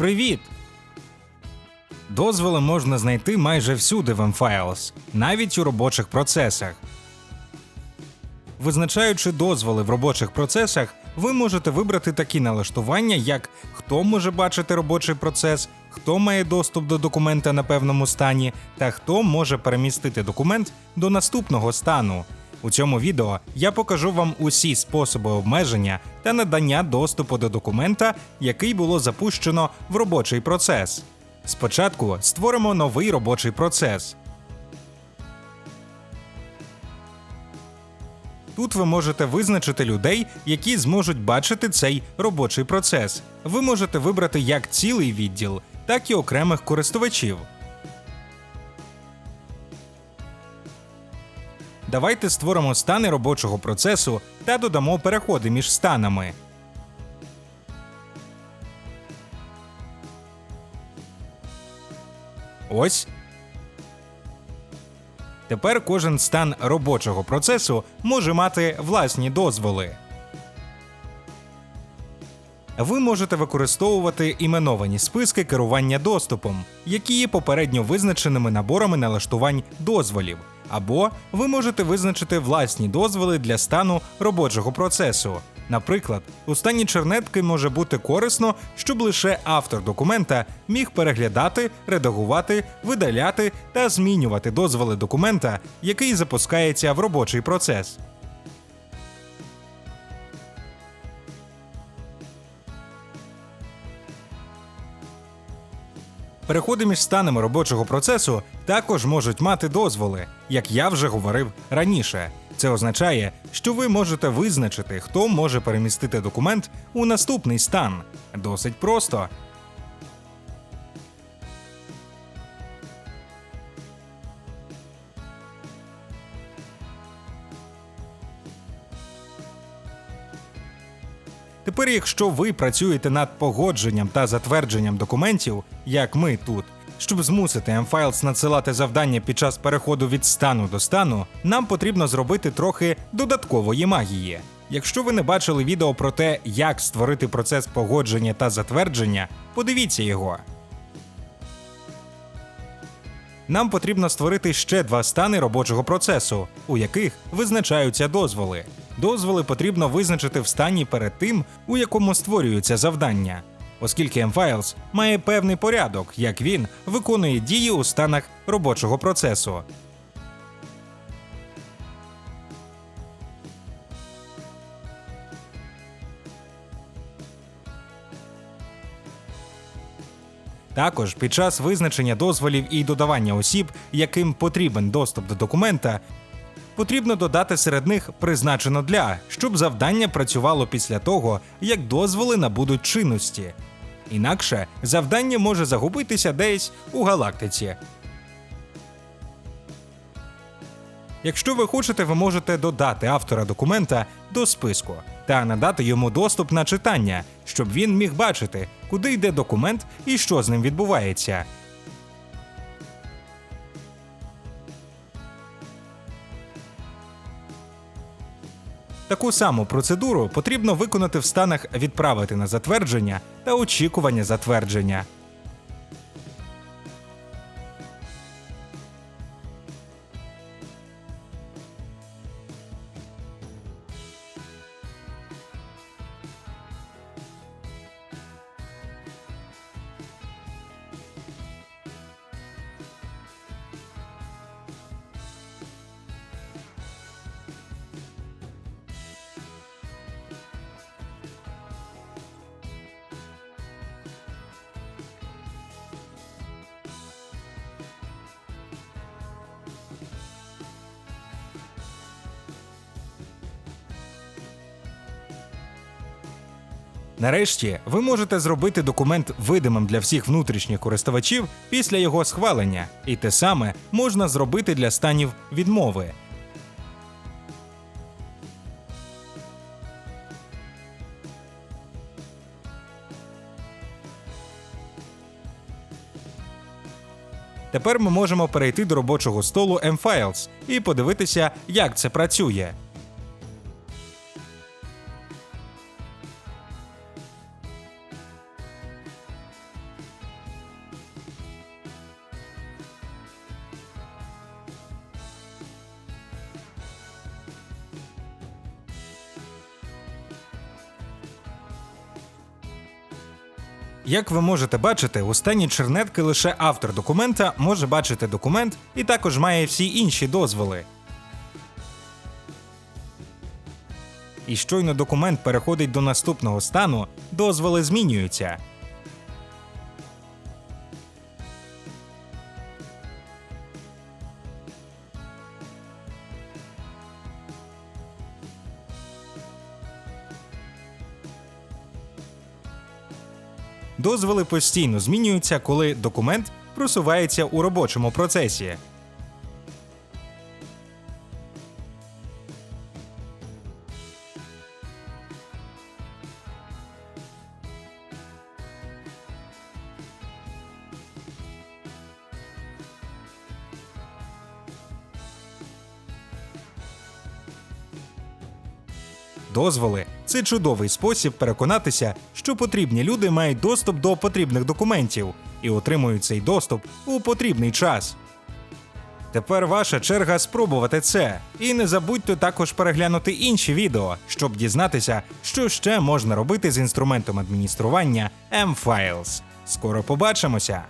Привіт! Дозволи можна знайти майже всюди в mFiles, навіть у робочих процесах. Визначаючи дозволи в робочих процесах, ви можете вибрати такі налаштування, як хто може бачити робочий процес, хто має доступ до документа на певному стані, та хто може перемістити документ до наступного стану. У цьому відео я покажу вам усі способи обмеження та надання доступу до документа, який було запущено в робочий процес. Спочатку створимо новий робочий процес. Тут ви можете визначити людей, які зможуть бачити цей робочий процес. Ви можете вибрати як цілий відділ, так і окремих користувачів. Давайте створимо стани робочого процесу та додамо переходи між станами. Ось. Тепер кожен стан робочого процесу може мати власні дозволи. Ви можете використовувати іменовані списки керування доступом, які є попередньо визначеними наборами налаштувань дозволів, або ви можете визначити власні дозволи для стану робочого процесу. Наприклад, у стані чернетки може бути корисно, щоб лише автор документа міг переглядати, редагувати, видаляти та змінювати дозволи документа, який запускається в робочий процес. Переходи між станами робочого процесу також можуть мати дозволи, як я вже говорив раніше. Це означає, що ви можете визначити, хто може перемістити документ у наступний стан. Досить просто. Тепер, якщо ви працюєте над погодженням та затвердженням документів, як ми тут, щоб змусити mFiles надсилати завдання під час переходу від стану до стану, нам потрібно зробити трохи додаткової магії. Якщо ви не бачили відео про те, як створити процес погодження та затвердження, подивіться його. Нам потрібно створити ще два стани робочого процесу, у яких визначаються дозволи. Дозволи потрібно визначити в стані перед тим, у якому створюються завдання, оскільки mFiles має певний порядок, як він виконує дії у станах робочого процесу. Також під час визначення дозволів і додавання осіб, яким потрібен доступ до документа, потрібно додати серед них призначено для, щоб завдання працювало після того, як дозволи набудуть чинності. Інакше завдання може загубитися десь у галактиці. Якщо ви хочете, ви можете додати автора документа до списку та надати йому доступ на читання, щоб він міг бачити, куди йде документ і що з ним відбувається. Таку саму процедуру потрібно виконати в станах відправити на затвердження та очікування затвердження. Нарешті ви можете зробити документ видимим для всіх внутрішніх користувачів після його схвалення, і те саме можна зробити для станів відмови. Тепер ми можемо перейти до робочого столу mFiles і подивитися, як це працює. Як ви можете бачити, у стані чернетки лише автор документа може бачити документ і також має всі інші дозволи. І щойно документ переходить до наступного стану, дозволи змінюються. Дозволи постійно змінюються, коли документ просувається у робочому процесі. Дозволи це чудовий спосіб переконатися, що потрібні люди мають доступ до потрібних документів і отримують цей доступ у потрібний час. Тепер ваша черга спробувати це. І не забудьте також переглянути інші відео, щоб дізнатися, що ще можна робити з інструментом адміністрування M-Files. Скоро побачимося!